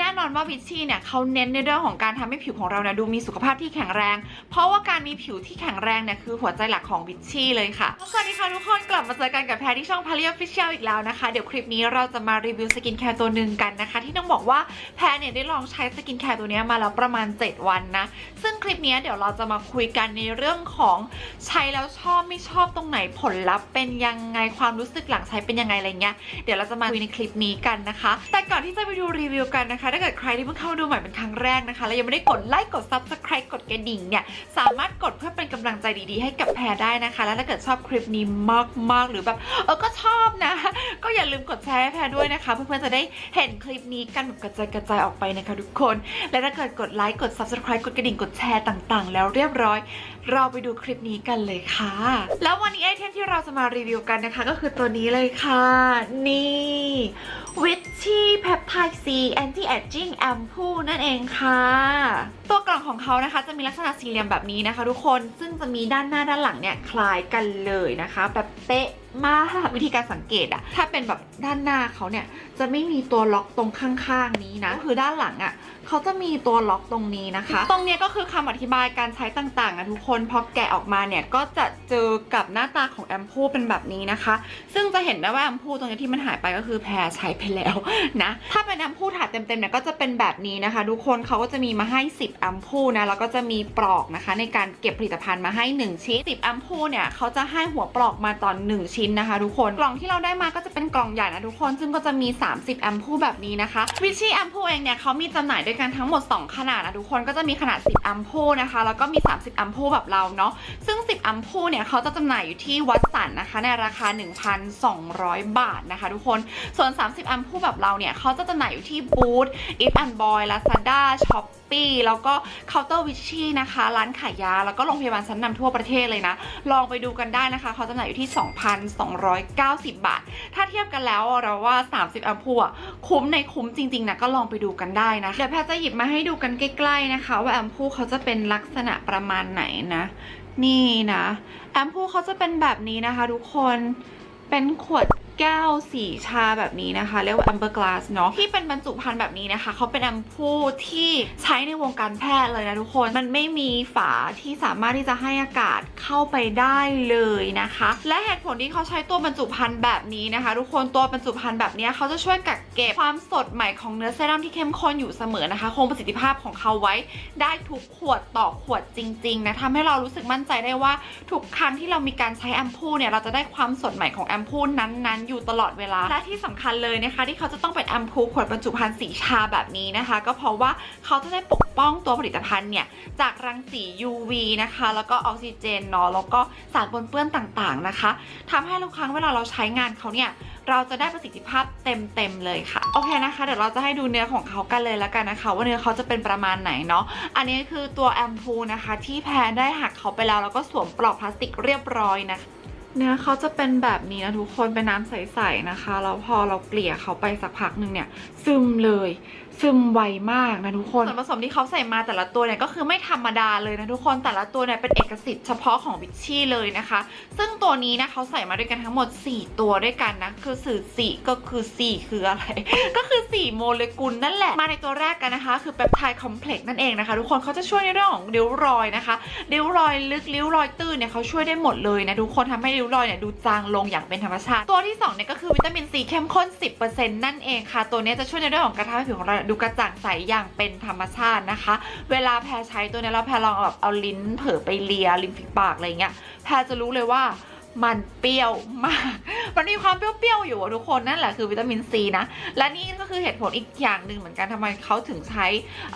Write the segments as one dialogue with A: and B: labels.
A: แน่นอนว่าวิชชี่เนี่ยเขาเน้นในเรื่องของการทำให้ผิวของเราเนี่ยดูมีสุขภาพที่แข็งแรง เพราะว่าการมีผิวที่แข็งแรงเนี่ยคือหัวใจหลักของวิชชี่เลยค่ะ สวัสดีค่ะทุกคนกลับมาเจอกันกับแพรที่ช่องพาริออฟฟิเชียลอีกแล้วนะคะ เดี๋ยวคลิปนี้เราจะมารีวิวสกินแคร์ตัวหนึ่งกันนะคะ ที่ต้องบอกว่าแพรเนี่ยได้ลองใช้สกินแคร์ตัวนี้มาแล้วประมาณ 7 วันนะ ซึ่งคลิปนี้เดี๋ยวเราจะมาคุยกันในเรื่องของใช้แล้วชอบไม่ชอบตรงไหนผลลัพธ์เป็นยังไงความรู้สึกหลังใช้เป็นยังไงอะไรเงี้ยเดี๋ยวเราจะมาคุยในคลิปนี้กันนะคะ แต่ก่อนที่จะไปดูรีวิวกันนะคะถ้าเกิดใครที่เพิ่งเข้ามาดูใหม่เป็นครั้งแรกนะคะ แล้วยังไม่ได้กดไลค์กด subscribe กดกระดิ่งเนี่ย สามารถกดเพื่อเป็นกำลังใจดีๆให้กับแพรได้นะคะ แล้วถ้าเกิดชอบคลิปนี้มากๆหรือแบบเออก็ชอบนะ ก็อย่าลืมกดแชร์ให้แพรด้วยนะคะ เพื่อนๆจะได้เห็นคลิปนี้กันแบบกระจายกระจายออกไปนะคะทุกคน และถ้าเกิดกดไลค์กด subscribe กดกระดิ่งกดแชร์ต่างๆ แล้วเรียบร้อย เราไปดูคลิปนี้กันเลยค่ะ แล้ววันนี้ไอเทมที่เราจะมารีวิวกันนะคะ ก็คือตัวนี้เลยค่ะ นี่วิช ชี่แพปไทด์ซีแอนตี้แอจจิ้งแอมพูนั่นเองค่ะ ตัวกล่องของเขานะคะจะมีลักษณะสี่เหลี่ยมแบบนี้นะคะ ทุกคนซึ่งจะมีด้านหน้าด้านหลังเนี่ยคล้ายกันเลยนะคะ แบบเป๊ะ มากวิธีการสังเกตอะถ้าเป็นแบบด้านหน้าเขาเนี่ยจะไม่มีตัวล็อกตรงข้างๆนี้นะก็คือด้านหลังอะเขาจะมีตัวล็อกตรงนี้นะคะ ตรงนี้ก็คือคำอธิบายการใช้ต่างๆนะทุกคนพอแกะออกมาเนี่ยก็จะเจอกับหน้าตาของแอมพูเป็นแบบนี้นะคะ ซึ่งจะเห็นได้ว่าแอมพูตรงนี้ที่มันหายไปก็คือแพรใช้ไปแล้วนะถ้าเป็นแอมพูถาดเต็มๆเนี่ยก็จะเป็นแบบนี้นะคะทุกคนเขาก็จะมีมาให้ 10แอมพูนะแล้วก็จะมีปลอกนะคะ ในการเก็บผลิตภัณฑ์มาให้ 1ชิ้น10แอมพูเนี่ยเขาจะให้หัวปลอกมาตอน1ชิ้นนะคะ ทุกคนกล่องที่เราได้มาก็จะเป็นกล่องใหญ่นะทุกคนซึ่งก็จะมี 30 แอมพูแบบนี้นะคะวิชี่แอมพูเองเนี่ยเขามีจำหน่ายด้วยกันทั้งหมด 2 ขนาดนะทุกคนก็จะมีขนาด 10 แอมพูนะคะ แล้วก็มี 30 แอมพูแบบเราเนาะซึ่ง 10อัมพูเนี่ยเขาจะจำหน่ายอยู่ที่วัดสันนะคะ ในราคา 1,200 บาทนะคะ ทุกคนส่วน 30อัมพูแบบเราเนี่ยเขาจะจำหน่ายอยู่ที่บูธ If and Boy Lazada Shopee แล้วก็ Counter Witchy นะคะ ร้านขายยา แล้วก็โรงพยาบาลชั้นนำทั่วประเทศเลยนะ ลองไปดูกันได้นะคะ เขาจำหน่ายอยู่ที่2,290 บาท ถ้าเทียบกันแล้วเราว่า 30อัมพูอะคุ้มในคุ้มจริงๆนะก็ลองไปดูกันได้นะเดี๋ยวแพทย์จะหยิบมาให้ดูกันใกล้ๆนะคะ ว่าแอมพูเขาจะเป็นลักษณะประมาณไหนนะ นี่นะ แอมพูเขาจะเป็นแบบนี้นะคะ ทุกคนเป็นขวด แก้วสีชาแบบนี้นะคะ เรียกว่า amber glass เนาะที่เป็นบรรจุภัณฑ์แบบนี้นะคะเขาเป็นแอมพูที่ใช้ในวงการแพทย์เลยนะทุกคน มันไม่มีฝาที่สามารถที่จะให้อากาศเข้าไปได้เลยนะคะ และเหตุผลที่เขาใช้ตัวบรรจุภัณฑ์แบบนี้นะคะ ทุกคนตัวบรรจุภัณฑ์แบบนี้เขาจะช่วยกักเก็บความสดใหม่ของเนื้อเซรั่มที่เข้มข้นอยู่เสมอนะคะ คงประสิทธิภาพของเขาไว้ได้ทุกขวดต่อขวดจริงๆนะทำให้เรารู้สึกมั่นใจได้ว่าทุกครั้งที่เรามีการใช้แอมพูเนี่ยเราจะได้ความสดใหม่ของแอมพูนั้นๆอยู่ตลอดเวลา และที่สำคัญเลยนะคะ ที่เขาจะต้องเป็นแอมพูขวดบรรจุภัณฑ์สีชาแบบนี้นะคะ ก็เพราะว่าเขาจะได้ปกป้องตัวผลิตภัณฑ์เนี่ยจากรังสี UV นะคะ แล้วก็ออกซิเจนเนาะแล้วก็สารปนเปื้อนต่างๆนะคะทำให้ทุกครั้งเวลาเราใช้งานเขาเนี่ยเราจะได้ประสิทธิภาพเต็มๆเลยค่ะ โอเคนะคะ เดี๋ยวเราจะให้ดูเนื้อของเขากันเลยแล้วกันนะคะ ว่าเนื้อเขาจะเป็นประมาณไหนเนาะอันนี้คือตัวแอมพูนะคะ ที่แพรได้หักเขาไปแล้วแล้วก็สวมปลอกพลาสติกเรียบร้อยนะคะ เนื้อเขาจะเป็นแบบนี้นะทุกคนเป็นน้ำใสๆนะคะแล้วพอเราเกลี่ยเขาไปสักพักหนึ่งเนี่ยซึมเลย ซึมไวมากนะทุกคนส่วนผสมที่เขาใส่มาแต่ละตัวเนี่ยก็คือไม่ธรรมดาเลยนะทุกคนแต่ละตัวเนี่ยเป็นเอกสิทธิ์เฉพาะของวิชชี่เลยนะคะ ซึ่งตัวนี้นะเขาใส่มาด้วยกันทั้งหมด 4 ตัวด้วยกันนะคือสื่อสีก็คือ4คืออะไร ก็คือ 4 โมเลกุลนั่นแหละ มาในตัวแรกกันนะคะ คือเปปไทด์คอมเพล็กซ์นั่นเองนะคะ ทุกคนเขาจะช่วยในเรื่องของริ้วรอยนะคะริ้วรอยลึกริ้วรอยตื้นเนี่ยเขาช่วยได้หมดเลยนะทุกคนทำให้ริ้วรอยเนี่ยดูจางลงอย่างเป็นธรรมชาติ ตัวที่2เนี่ยก็คือวิตามินซีเข้มข้น 10%นั่นเองค่ะ ตัวเนี้จะช่วยในเรื่องของการทำให้ผิวของเราดูกระจ่างใสอย่างเป็นธรรมชาตินะคะ เวลาแพรใช้ตัวนี้แล้วแพรลองแบบเอาลิ้นเผลอไปเลียริมฝีปากอะไรเงี้ยแพรจะรู้เลยว่า มันเปรี้ยวมาก มันมีความเปรี้ยวๆอยู่อะทุกคนนั่นแหละคือวิตามินซีนะ และนี่ก็คือเหตุผลอีกอย่างหนึ่งเหมือนกันทำไมเขาถึงใช้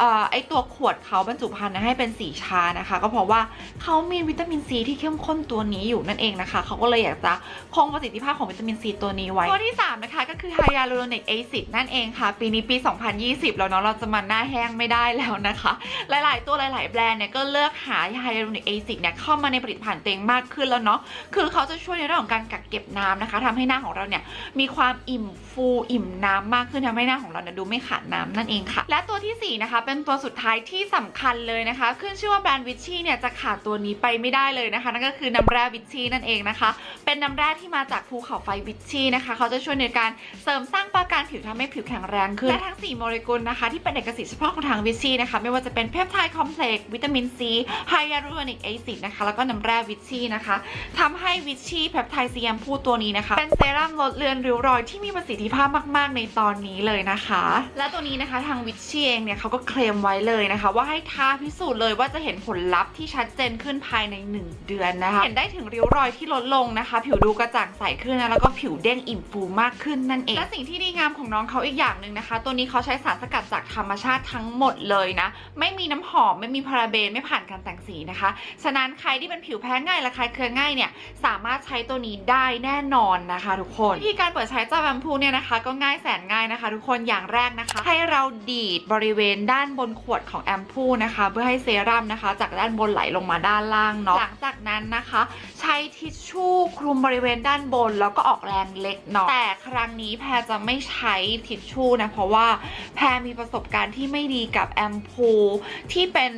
A: อไอตัวขวดเขาบรรจุภัณฑ์นะให้เป็นสีชานะคะ ก็เพราะว่าเขามีวิตามินซีที่เข้มข้นตัวนี้อยู่นั่นเองนะคะ เขาก็เลยอยากจะคงประสิทธิภาพของวิตามินซีตัวนี้ไว้ตัวที่ 3 นะคะ ก็คือไฮยาลูโรนิกแอซิดนั่นเองค่ะ ปีนี้ปี 2020 แล้วเนาะเราจะมาหน้าแห้งไม่ได้แล้วนะคะ หลายๆ ตัวหลาย ๆ แบรนด์เนี่ยก็เลือกหาไฮยาลูโรนิกแอซิดเนี่ยเข้ามาในผลิตภัณฑ์ตัวเองมากขึ้นแล้วเนาะคือเขาจะช่วยในเรื่องของการกักเก็บน้ำนะคะทำให้หน้าของเราเนี่ยมีความอิ่มฟูอิ่มน้ำมากขึ้นทำให้หน้าของเราเนี่ยดูไม่ขาดน้ำนั่นเองค่ะ และตัวที่สี่นะคะเป็นตัวสุดท้ายที่สำคัญเลยนะคะ ขึ้นชื่อว่าแบรนด์วิชชี่เนี่ยจะขาดตัวนี้ไปไม่ได้เลยนะคะ นั่นก็คือน้ำแร่วิชชี่นั่นเองนะคะ เป็นน้ำแร่ที่มาจากภูเขาไฟวิชชี่นะคะ เขาจะช่วยในการเสริมสร้างปราการผิวทำให้ผิวแข็งแรงขึ้นและทั้ง 4 โมเลกุลนะคะ ที่เป็นเอกสิทธิ์เฉพาะของทางวิชชี่นะคะไม่ว่าจะเป็นเพปไทด์คอมเพล็กซ์วิตามินซีไฮยาลูรอนิกแอซิดนะคะแล้วก็น้ำแร่วิชชี่นะคะทำให้วิชชี่เพปไทด์ซีแอมพูตัวนี้นะคะ เป็นเซรั่มลดเลือนริ้วรอยที่มีประสิทธิภาพมาก ๆ ในตอนนี้เลยนะคะ และตัวนี้นะคะทางวิชชี่เองเนี่ยเขาก็เคลมไว้เลยนะคะ ว่าให้ทาพิสูจน์เลยว่าจะเห็นผลลัพธ์ที่ชัดเจนขึ้นภายใน 1 เดือนนะคะ เห็นได้ถึงริ้วรอยที่ลดลงนะคะ ผิวดูกระจ่างใสขึ้นนะแล้วก็ผิวเด้งอิ่มฟูมากขึ้นนั่นเองและสิ่งที่ดีงามของน้องเขาอีกอย่างหนึ่งนะคะ ตัวนี้เขาใช้สารสกัดจากธรรมชาติทั้งหมดเลยนะไม่มีน้ำหอมไม่มีพาราเบนไม่ผ่านการแต่งสีนะคะฉะนั้นใครที่เป็นผิวแพ้ง่ายและคลายเครืองง่ายเนี่ยสามารถใช้ตัวนี้ได้แน่นอนนะคะ ทุกคนวิธีการเปิดใช้เจ้าแอมพูเนี่ยนะคะ ก็ง่ายแสนง่ายนะคะ ทุกคนอย่างแรกนะคะ ให้เราดีดบริเวณด้านบนขวดของแอมพูนะคะ เพื่อให้เซรั่มนะคะ จากด้านบนไหลลงมาด้านล่างเนาะหลังจากนั้นนะคะ ใช้ทิชชู่คลุมบริเวณด้านบน แล้วก็ออกแรงเล็กน้อยแต่ครั้งนี้แพรจะไม่ใช้ทิชชู่นะเพราะว่าแพรมีประสบการณ์ที่ไม่ดีกับแอมพูที่เป็น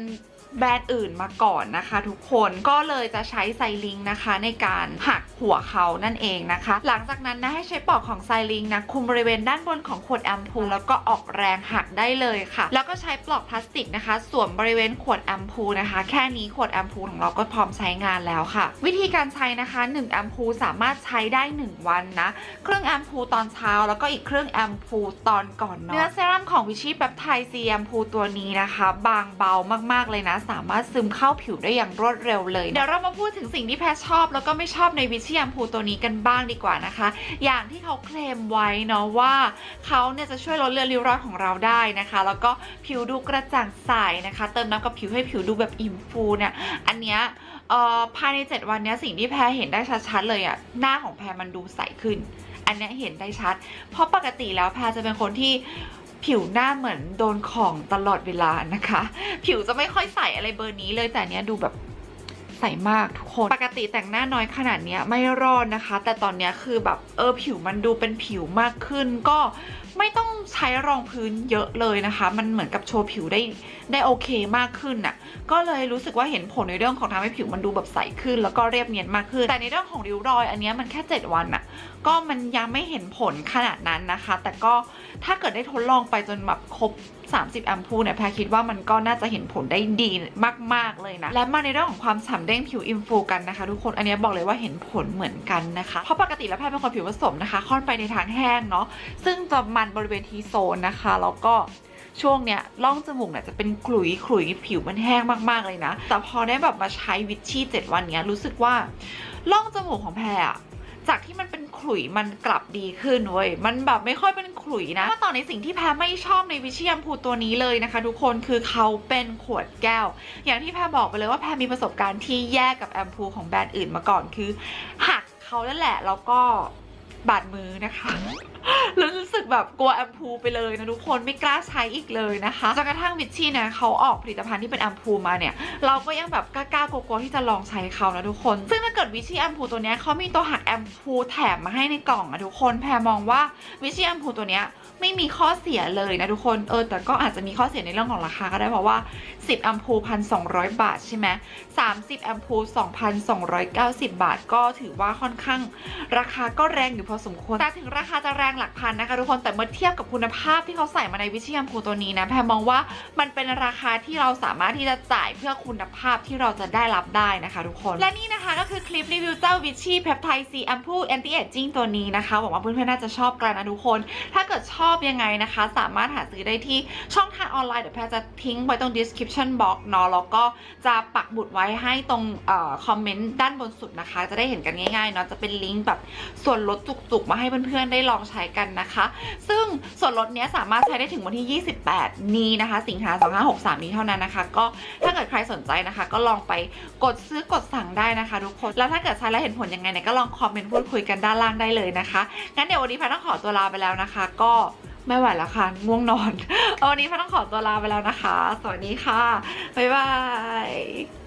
A: แบรนด์อื่นมาก่อนนะคะทุกคนก็เลยจะใช้ไซลิงนะคะในการหักหัวเขานั่นเองนะคะ หลังจากนั้นนะให้ใช้ปลอกของไซลิงนะคุมบริเวณด้านบนของขวดแอมพูแล้วก็ออกแรงหักได้เลยค่ะ แล้วก็ใช้ปลอกพลาสติกนะคะ สวมบริเวณขวดแอมพูนะคะ แค่นี้ขวดแอมพูของเราก็พร้อมใช้งานแล้วค่ะ วิธีการใช้นะคะ1แอมพูสามารถใช้ได้ 1 วันนะเครื่องแอมพูตอนเช้า แล้วก็อีกเครื่องแอมพูตอนก่อนนอนเนื้อเซรั่มของวิชีแปปไทด์ซีแอมพูตัวนี้นะคะ บางเบามากๆเลยนะสามารถซึมเข้าผิวได้อย่างรวดเร็วเลย เดี๋ยวเรามาพูดถึงสิ่งที่แพทชอบ แล้วก็ไม่ชอบในวิชีแอมพูตัวนี้กันบ้างดีกว่านะคะ อย่างที่เขาเคลมไว้เนาะว่าเขาเนี่ยจะช่วยลดเลือนริ้วรอยของเราได้นะคะ แล้วก็ผิวดูกระจ่างใสนะคะ เติมน้ำกับผิวให้ผิวดูแบบอิ่มฟูเนี่ยอันเนี้ยภายใน 7 วันเนี้ยสิ่งที่แพรเห็นได้ชัดๆเลยอะหน้าของแพรมันดูใสขึ้น อันเนี้ยเห็นได้ชัด เพราะปกติแล้วแพรจะเป็นคนที่ ผิวหน้าเหมือนโดนของตลอดเวลานะคะ ผิวจะไม่ค่อยใสอะไรเบอร์นี้เลยแต่เนี้ยดูแบบใสมากทุกคน ปกติแต่งหน้าน้อยขนาดเนี้ยไม่รอดนะคะ แต่ตอนเนี้ยคือแบบเออผิวมันดูเป็นผิวมากขึ้น ก็ ไม่ต้องใช้รองพื้นเยอะเลยนะคะ มันเหมือนกับโชว์ผิวได้ได้โอเคมากขึ้นน่ะ ก็เลยรู้สึกว่าเห็นผลในเรื่องของทำให้ผิวมันดูแบบใสขึ้น แล้วก็เรียบเนียนมากขึ้น แต่ในเรื่องของริ้วรอย อันนี้มันแค่ 7 วันน่ะ ก็มันยังไม่เห็นผลขนาดนั้นนะคะ แต่ก็ถ้าเกิดได้ทดลองไปจนแบบครบ30 แอมพูเนี่ยแพรคิดว่ามันก็น่าจะเห็นผลได้ดีมาก ๆ เลยนะ และมาในเรื่องของความฉ่ำเด้งผิวอินฟูกันนะคะ ทุกคนอันนี้บอกเลยว่าเห็นผลเหมือนกันนะคะ เพราะปกติแล้วแพรเป็นคนผิวผสมนะคะ ค่อนไปในทางแห้งเนาะซึ่งจะมันบริเวณทีโซนนะคะ แล้วก็ช่วงเนี้ยร่องจมูกเนี่ยจะเป็นขลุยขลุยผิวมันแห้งมากๆเลยนะ แต่พอได้แบบมาใช้วิชชี่7วันเนี้ยรู้สึกว่าร่องจมูกของแพรอะจากที่มันเป็นขลุยมันกลับดีขึ้นเว้ย มันแบบไม่ค่อยเป็นขลุยนะว่าตอนในสิ่งที่แพรไม่ชอบในวิชแชมพูตัวนี้เลยนะคะ ทุกคนคือเขาเป็นขวดแก้ว อย่างที่แพรบอกไปเลยว่าแพรมีประสบการณ์ที่แย่กับแอมพูของแบรนด์อื่นมาก่อนคือหักเขาแล้วแหละแล้วก็บาดมือนะคะ แล้วรู้สึกแบบกลัวแอมพูไปเลยนะทุกคนไม่กล้าใช้อีกเลยนะคะจนกระทั่งวิชชี่เนี่ยเขาออกผลิตภัณฑ์ที่เป็นแอมพูมาเนี่ยเราก็ยังแบบกล้าๆกลัวๆที่จะลองใช้เขานะทุกคน ซึ่งถ้าเกิดวิชชี่แอมพูตัวเนี้ยเขามีตัวหักแอมพูแถมมาให้ในกล่องอะทุกคนแพรมองว่าวิชชี่แอมพูตัวเนี้ยไม่มีข้อเสียเลยนะทุกคนเออแต่ก็อาจจะมีข้อเสียในเรื่องของราคาก็ได้เพราะว่า 10แอมพูพันสองบาทใช่ไหม30แอมพู2,290บาท ก็ถือว่าค่อนข้าง ราคาก็แรงอยู่พอสมควรแต่ถึงราคาจะแรงหลักพันนะคะทุกคนแต่เมื่อเทียบกับคุณภาพที่เขาใส่มาในวิชยมพูตัวนี้นะแพรมองว่ามันเป็นราคาที่เราสามารถที่จะจ่ายเพื่อคุณภาพที่เราจะได้รับได้นะคะทุกคนและนี่นะคะก็คือคลิปรีวิวเจ้าวิชี่เพปไทซีแอมพูแอนตี้เอจจิ้งตัวนี้นะคะหวังว่าเพื่อนๆน่าจะชอบกันนะทุกคน ถ้าเกิดชอบยังไงนะคะ สามารถหาซื้อได้ที่ช่องทางออนไลน์เดี๋ยวแพรจะทิ้งไว้ตรง description box เนาะแล้วก็จะปักบุดไว้ให้ตรงอคอมเมนต์ด้านบนสุดนะคะ จะได้เห็นกันง่ายๆเนาะจะเป็นลิงก์แบบส่วนลดจุกๆมาให้เพื่อนๆได้ลองใช้กันนะคะ ซึ่งส่วนลดเนี้ยสามารถใช้ได้ถึงวันที่ 28 นี้นะคะ สิงหา2563 นี้เท่านั้นนะคะ ก็ถ้าเกิดใครสนใจนะคะ ก็ลองไปกดซื้อกดสั่งได้นะคะ ทุกคน แล้วถ้าเกิดใช้แล้วเห็นผลยังไงเนี่ยก็ลองคอมเมนต์พูดคุยกันด้านล่างได้เลยนะคะ งั้นเดี๋ยววันนี้แพทต้องขอตัวลาไปแล้วนะคะ ก็ไม่ไหวแล้วค่ะ ง่วงนอน วันนี้แพทต้องขอตัวลาไปแล้วนะคะ สวัสดีค่ะ บ๊ายบาย